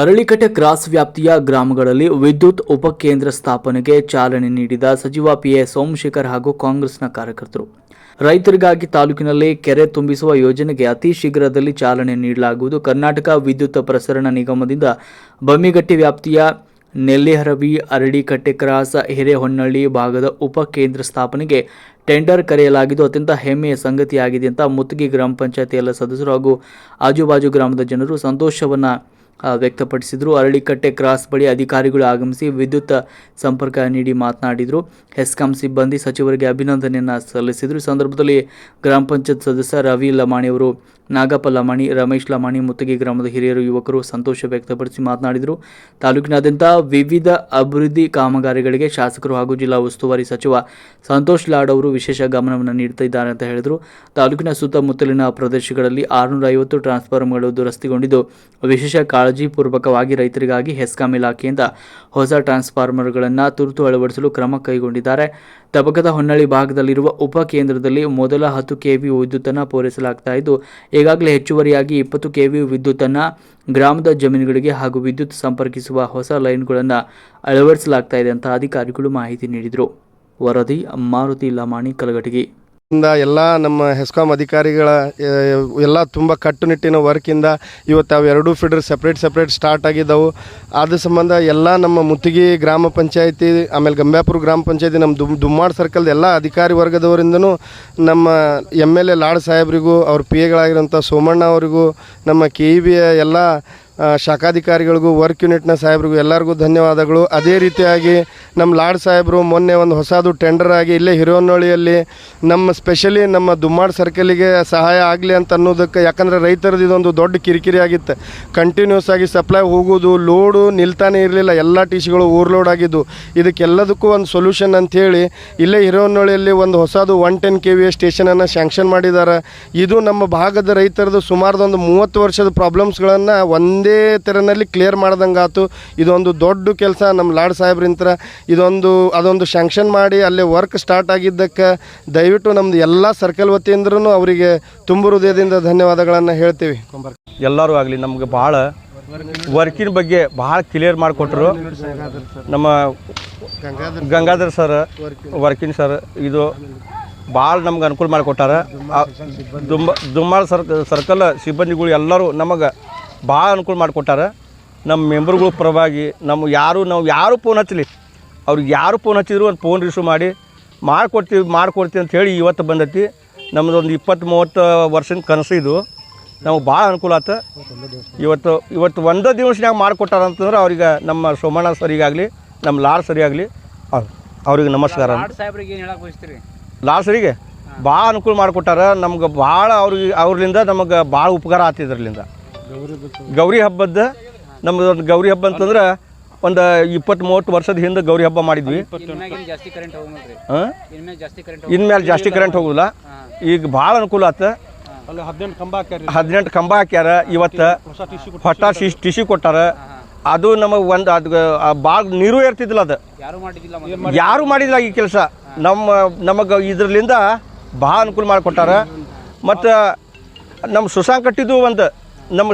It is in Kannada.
ಅರಳಿಕಟ್ಟೆ ಕ್ರಾಸ್ ವ್ಯಾಪ್ತಿಯ ಗ್ರಾಮಗಳಲ್ಲಿ ವಿದ್ಯುತ್ ಉಪಕೇಂದ್ರ ಸ್ಥಾಪನೆಗೆ ಚಾಲನೆ ನೀಡಿದ ಸಚಿವ ಪಿಎ ಸೋಮಶೇಖರ್ ಹಾಗೂ ಕಾಂಗ್ರೆಸ್ನ ಕಾರ್ಯಕರ್ತರು. ರೈತರಿಗಾಗಿ ತಾಲೂಕಿನಲ್ಲಿ ಕೆರೆ ತುಂಬಿಸುವ ಯೋಜನೆಗೆ ಅತಿ ಶೀಘ್ರದಲ್ಲಿ ಚಾಲನೆ ನೀಡಲಾಗುವುದು. ಕರ್ನಾಟಕ ವಿದ್ಯುತ್ ಪ್ರಸರಣ ನಿಗಮದಿಂದ ಬಮ್ಮಿಗಟ್ಟಿ ವ್ಯಾಪ್ತಿಯ ನೆಲ್ಲಿಹರವಿ ಅರಳಿಕಟ್ಟೆ ಕ್ರಾಸ್ ಹಿರೇಹೊನ್ನಳ್ಳಿ ಭಾಗದ ಉಪಕೇಂದ್ರ ಸ್ಥಾಪನೆಗೆ ಟೆಂಡರ್ ಕರೆಯಲಾಗಿದ್ದು, ಅತ್ಯಂತ ಹೆಮ್ಮೆಯ ಸಂಗತಿಯಾಗಿದೆ ಅಂತ ಮುತ್ತಿಗೆ ಗ್ರಾಮ ಪಂಚಾಯತಿ ಎಲ್ಲ ಸದಸ್ಯರು ಹಾಗೂ ಆಜುಬಾಜು ಗ್ರಾಮದ ಜನರು ಸಂತೋಷವನ್ನ ವ್ಯಕ್ತಪಡಿಸಿದರು. ಅರಳಿಕಟ್ಟೆ ಕ್ರಾಸ್ ಬಳಿ ಅಧಿಕಾರಿಗಳು ಆಗಮಿಸಿ ವಿದ್ಯುತ್ ಸಂಪರ್ಕ ನೀಡಿ ಮಾತನಾಡಿದರು. ಹೆಸ್ಕಾಂ ಸಿಬ್ಬಂದಿ ಸಚಿವರಿಗೆ ಅಭಿನಂದನೆಯನ್ನು ಸಲ್ಲಿಸಿದರು. ಸಂದರ್ಭದಲ್ಲಿ ಗ್ರಾಮ ಪಂಚಾಯತ್ ಸದಸ್ಯ ರವಿ ಲಮಾಣಿ ಅವರು, ನಾಗಪ್ಪ ಲಮಾಣಿ, ರಮೇಶ್ ಲಮಾಣಿ, ಮುತ್ತಗಿ ಗ್ರಾಮದ ಹಿರಿಯರು, ಯುವಕರು ಸಂತೋಷ ವ್ಯಕ್ತಪಡಿಸಿ ಮಾತನಾಡಿದರು. ತಾಲೂಕಿನಾದ್ಯಂತ ವಿವಿಧ ಅಭಿವೃದ್ಧಿ ಕಾಮಗಾರಿಗಳಿಗೆ ಶಾಸಕರು ಹಾಗೂ ಜಿಲ್ಲಾ ಉಸ್ತುವಾರಿ ಸಚಿವ ಸಂತೋಷ್ ಲಾಡ್ ಅವರು ವಿಶೇಷ ಗಮನವನ್ನು ನೀಡುತ್ತಿದ್ದಾರೆ ಅಂತ ಹೇಳಿದರು. ತಾಲೂಕಿನ ಸುತ್ತಮುತ್ತಲಿನ ಪ್ರದೇಶಗಳಲ್ಲಿ ಆರುನೂರ ಐವತ್ತು ಟ್ರಾನ್ಸ್ಫಾರ್ಮರ್ಗಳು ದುರಸ್ತಿಗೊಂಡಿದ್ದು, ವಿಶೇಷ ಕಾಳಜಿಪೂರ್ವಕವಾಗಿ ರೈತರಿಗಾಗಿ ಹೆಸ್ಕಾಂ ಇಲಾಖೆಯಿಂದ ಹೊಸ ಟ್ರಾನ್ಸ್ಫಾರ್ಮರ್ಗಳನ್ನು ತುರ್ತು ಅಳವಡಿಸಲು ಕ್ರಮ ಕೈಗೊಂಡಿದ್ದಾರೆ. ತಬಕದ ಹೊನ್ನಳ್ಳಿ ಭಾಗದಲ್ಲಿರುವ ಉಪ ಕೇಂದ್ರದಲ್ಲಿ ಮೊದಲ ಹತ್ತು ಕೆವಿ ವಿದ್ಯುತ್ತನ್ನು ಪೂರೈಸಲಾಗ್ತಾ ಇದ್ದು, ಈಗಾಗಲೇ ಹೆಚ್ಚುವರಿಯಾಗಿ ಇಪ್ಪತ್ತು ಕೆವಿ ವಿದ್ಯುತ್ತನ್ನು ಗ್ರಾಮದ ಜಮೀನುಗಳಿಗೆ ಹಾಗೂ ವಿದ್ಯುತ್ ಸಂಪರ್ಕಿಸುವ ಹೊಸ ಲೈನ್ಗಳನ್ನು ಅಳವಡಿಸಲಾಗ್ತಾ ಇದೆ ಅಂತ ಅಧಿಕಾರಿಗಳು ಮಾಹಿತಿ ನೀಡಿದರು. ವರದಿ ಮಾರುತಿ ಲಮಾಣಿ ಕಲಘಟಗಿ. ಎಲ್ಲ ನಮ್ಮ ಹೆಸ್ಕಾಂ ಅಧಿಕಾರಿಗಳ ಎಲ್ಲ ತುಂಬ ಕಟ್ಟುನಿಟ್ಟಿನ ವರ್ಕಿಂದ ಇವತ್ತು ಅವು ಎರಡೂ ಫೀಡರ್ ಸಪ್ರೇಟ್ ಸಪ್ರೇಟ್ ಸ್ಟಾರ್ಟ್ ಆಗಿದ್ದವು. ಅದ್ರ ಸಂಬಂಧ ಎಲ್ಲ ನಮ್ಮ ಮುತ್ತಿಗೆ ಗ್ರಾಮ ಪಂಚಾಯತಿ, ಆಮೇಲೆ ಗಂಬ್ಯಾಪುರ ಗ್ರಾಮ ಪಂಚಾಯತಿ, ನಮ್ಮ ದುಮ್, ದುಮ್ಮಾಡ್ ಸರ್ಕಲ್ದ ಎಲ್ಲ ಅಧಿಕಾರಿ ವರ್ಗದವರಿಂದನೂ ನಮ್ಮ ಎಂ ಎಲ್ ಎ ಲಾಡ್ ಸಾಹೇಬ್ರಿಗೂ, ಅವ್ರ ಪಿ ಎಗಳಾಗಿರೋಂಥ ಸೋಮಣ್ಣ ಅವರಿಗೂ, ನಮ್ಮ ಕೆ ಇ ಬಿಯ ಎಲ್ಲ ಶಾಖಾಧಿಕಾರಿಗಳಿಗೂ ವರ್ಕ್ ಯೂನಿಟ್ನ ಸಾಹೇಬ್ರಿಗೂ ಎಲ್ಲರಿಗೂ ಧನ್ಯವಾದಗಳು. ಅದೇ ರೀತಿಯಾಗಿ ನಮ್ಮ ಲಾಡ್ ಸಾಹೇಬರು ಮೊನ್ನೆ ಒಂದು ಹೊಸದು ಟೆಂಡರ್ ಆಗಿ ಇಲ್ಲೇ ಹಿರೋನೊಳಿಯಲ್ಲಿ ನಮ್ಮ ಸ್ಪೆಷಲಿ ನಮ್ಮ ದುಮ್ಮಾಡ್ ಸರ್ಕಲಿಗೆ ಸಹಾಯ ಆಗಲಿ ಅಂತ ಅನ್ನೋದಕ್ಕೆ ಯಾಕಂದರೆ ರೈತರದ್ದು ಇದೊಂದು ದೊಡ್ಡ ಕಿರಿಕಿರಿ ಆಗಿತ್ತು. ಕಂಟಿನ್ಯೂಸ್ ಆಗಿ ಸಪ್ಲೈ ಹೋಗೋದು ಲೋಡು ನಿಲ್ತಾನೆ ಇರಲಿಲ್ಲ. ಎಲ್ಲ ಟಿ ಸಿಗಳು ಓವರ್ಲೋಡ್ ಆಗಿದ್ದು. ಇದಕ್ಕೆಲ್ಲದಕ್ಕೂ ಒಂದು ಸೊಲ್ಯೂಷನ್ ಅಂಥೇಳಿ ಇಲ್ಲೇ ಹಿರೋನಹಳ್ಳಿಯಲ್ಲಿ ಒಂದು ಹೊಸದು ಒನ್ ಟೆನ್ ಕೆ ವಿ ಸ್ಟೇಷನನ್ನು ಸ್ಯಾಂಕ್ಷನ್ ಮಾಡಿದ್ದಾರೆ. ಇದು ನಮ್ಮ ಭಾಗದ ರೈತರದ್ದು ಸುಮಾರು ಒಂದು ಮೂವತ್ತು ವರ್ಷದ ಪ್ರಾಬ್ಲಮ್ಸ್ಗಳನ್ನು ಒಂದೇ ತೆರನಲ್ಲಿ ಕ್ಲಿಯರ್ ಮಾಡ್ದಂಗೆ ಆಯ್ತು ಇದೊಂದು ದೊಡ್ಡ ಕೆಲಸ ನಮ್ಮ ಲಾಡ್ ಸಾಹೇಬ್ರಿಂತ್ರ. ಇದೊಂದು, ಅದೊಂದು ಶಾಂಕ್ಷನ್ ಮಾಡಿ ಅಲ್ಲೇ ವರ್ಕ್ ಸ್ಟಾರ್ಟ್ ಆಗಿದ್ದಕ್ಕೆ ದಯವಿಟ್ಟು ನಮ್ಮದು ಎಲ್ಲ ಸರ್ಕಲ್ ವತಿಯಿಂದ್ರೂ ಅವರಿಗೆ ತುಂಬ ಹೃದಯದಿಂದ ಧನ್ಯವಾದಗಳನ್ನು ಹೇಳ್ತೀವಿ. ಎಲ್ಲರೂ ಆಗಲಿ ನಮಗೆ ಭಾಳ ವರ್ಕಿನ ಬಗ್ಗೆ ಭಾಳ ಕ್ಲಿಯರ್ ಮಾಡಿಕೊಟ್ರು. ನಮ್ಮ ಗಂಗಾಧರ್ ಸರ್ ವರ್ಕಿನ್ ಸರ್ ಇದು ಭಾಳ ನಮ್ಗೆ ಅನುಕೂಲ ಮಾಡಿಕೊಟ್ಟಾರ. ದುಂಬ ದುಮ್ಮ ದುಮ್ಮಾಳ ಸರ್ ಸರ್ಕಲ್ ಸಿಬ್ಬಂದಿಗಳು ಎಲ್ಲರೂ ನಮಗೆ ಭಾಳ ಅನುಕೂಲ ಮಾಡಿಕೊಟ್ಟಾರ. ನಮ್ಮ ಮೆಂಬರ್ಗಳ ಪರವಾಗಿ ನಮ್ಮ ಯಾರು ನಾವು ಯಾರು ಫೋನ್ ಹಚ್ಚಲಿ. ಅವ್ರಿಗೆ ಯಾರು ಫೋನ್ ಹಚ್ಚಿದ್ರು ಒಂದು ಫೋನ್ ರಿಸೀವ್ ಮಾಡಿ ಮಾಡಿಕೊಡ್ತೀವಿ ಮಾಡಿಕೊಡ್ತೀವಿ ಅಂತ ಹೇಳಿ ಇವತ್ತು ಬಂದೈತಿ. ನಮ್ಮದೊಂದು ಇಪ್ಪತ್ತು ಮೂವತ್ತು ವರ್ಷದ ಕನಸು ಇದು. ನಾವು ಭಾಳ ಅನುಕೂಲ ಆತ. ಇವತ್ತು ಇವತ್ತು ಒಂದೇ ದಿವಸನಾಗ ಮಾಡಿಕೊಟ್ಟಾರ ಅಂತಂದ್ರೆ ಅವ್ರಿಗೆ ನಮ್ಮ ಸೋಮಣ್ಣ ಸರಿಗಾಗಲಿ ನಮ್ಮ ಲಾಡ್ ಸರಿಯಾಗಲಿ ಅವ್ರಿಗೆ ನಮಸ್ಕಾರ. ಲಾಡ್ ಸರಿಗೆ ಭಾಳ ಅನುಕೂಲ ಮಾಡಿಕೊಟ್ಟಾರ. ನಮ್ಗೆ ಭಾಳ ಅವ್ರಿಗೆ ಅವ್ರಲಿಂದ ನಮಗೆ ಭಾಳ ಉಪಕಾರ ಇದ್ರಲಿಂದ ಗೌರಿ ಹಬ್ಬದ ನಮ್ದು ಒಂದು ಗೌರಿ ಹಬ್ಬ ಅಂತಂದ್ರೆ ಒಂದು ಇಪ್ಪತ್ತು ಮೂವತ್ತು ವರ್ಷದ ಹಿಂದೆ ಗೌರಿ ಹಬ್ಬ ಮಾಡಿದ್ವಿ. ಹಾಂ? ಇನ್ಮೇಲೆ ಜಾಸ್ತಿ ಕರೆಂಟ್ ಹೋಗುದಿಲ್ಲ. ಈಗ ಭಾಳ ಅನುಕೂಲ ಆತ. ಹದಿನೆಂಟು ಕಂಬ ಹಾಕ್ಯಾರ ಇವತ್ತು. ಹೊಟ್ಟ ಟಿಶ್ ಕೊಟ್ಟಾರ. ಅದು ನಮಗೆ ಒಂದು ಅದು ಭಾಳ ನೀರು ಇರ್ತಿದ್ದಿಲ್ಲ ಅದು. ಯಾರು ಮಾಡಿದಿಲ್ಲ ಈ ಕೆಲಸ. ನಮ್ಮ ನಮಗೆ ಇದ್ರಲಿಂದ ಭಾಳ ಅನುಕೂಲ ಮಾಡಿಕೊಟ್ಟಾರ. ಮತ್ತು ನಮ್ಮ ಸುಸಾಂಗ್ ಕಟ್ಟಿದ್ದು ಒಂದು ನಮ್ಮ